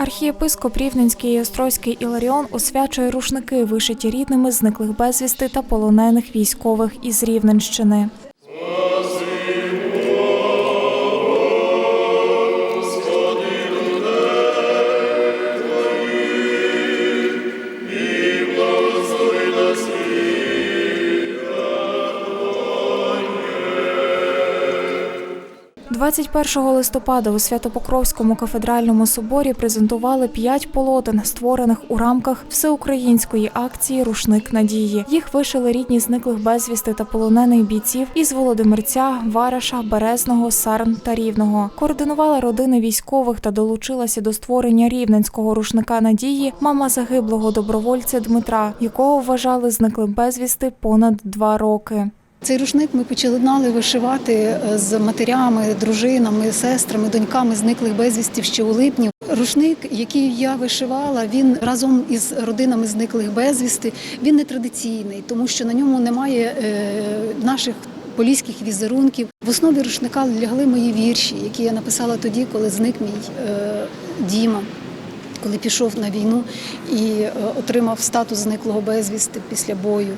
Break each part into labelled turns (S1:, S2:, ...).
S1: Архієпископ Рівненський і Острозький Іларіон освячує рушники, вишиті рідними зниклих безвісти та полонених військових із Рівненщини. – 21 листопада у Святопокровському кафедральному соборі презентували п'ять полотен, створених у рамках всеукраїнської акції Рушник надії. Їх вишили рідні зниклих безвісти та полонених бійців із Володимирця, Вараша, Березного, Сарн та Рівного. Координувала родини військових та долучилася до створення рівненського рушника надії мама загиблого добровольця Дмитра, якого вважали зниклим безвісти понад два роки.
S2: Цей рушник ми починали вишивати е, з матерями, дружинами, сестрами, доньками зниклих безвістів ще у липні. Рушник, який я вишивала, він разом із родинами зниклих безвісти, він не традиційний, тому що на ньому немає е, наших поліських візерунків. В основі рушника лягли мої вірші, які я написала тоді, коли зник мій е, Діма. Коли пішов на війну і отримав статус зниклого безвісти після бою,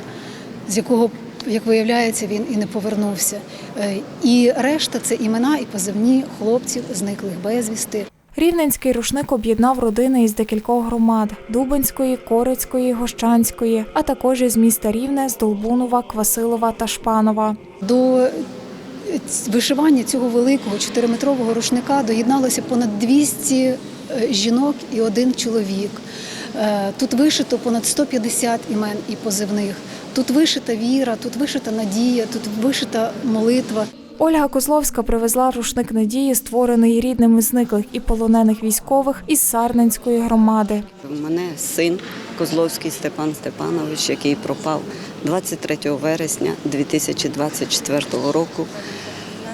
S2: з якого як виявляється, він і не повернувся. Е, І решта це імена і позивні хлопців, зниклих безвісти.
S1: Рівненський рушник об'єднав родини із декількох громад – Дубенської, Корицької, Гощанської, а також із міста Рівне, з Долбунова, Квасилова та Шпанова.
S2: До е, вишивання цього великого чотириметрового рушника доєдналося понад 200 е, жінок і один чоловік. Е, Тут вишито понад 150 імен і позивних. Тут вишита віра, тут вишита надія, тут вишита молитва.
S1: Ольга Козловська привезла рушник надії, створений рідними зниклих і полонених військових із Сарненської громади.
S3: У мене син Козловський Степан Степанович, який пропав 23 вересня 2024 року.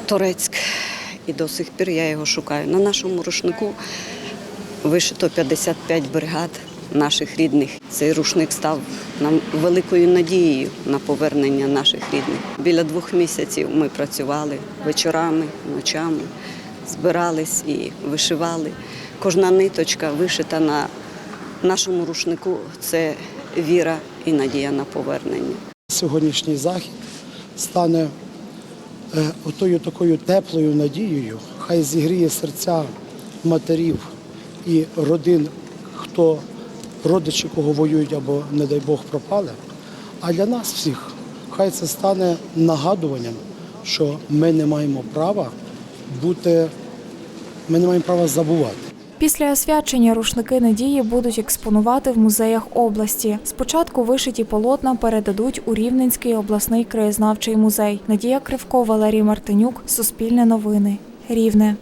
S3: Торецьк. І до сих пір я його шукаю. На нашому рушнику вишито 55 бригад наших рідних. Цей рушник став нам великою надією на повернення наших рідних. Біля двох місяців ми працювали вечорами, ночами, збирались і вишивали. Кожна ниточка вишита на нашому рушнику це віра і надія на повернення.
S4: Сьогоднішній захід стане е, отою такою теплою надією, хай зігріє серця матерів і родин, хто родичі кого воюють або, не дай Бог, пропали. А для нас всіх хай це стане нагадуванням, що ми не маємо права бути, ми не маємо права забувати.
S1: Після освячення рушники надії будуть експонувати в музеях області. Спочатку вишиті полотна передадуть у Рівненський обласний краєзнавчий музей. Надія Кривко, Валерій Мартинюк, Суспільне новини. Рівне.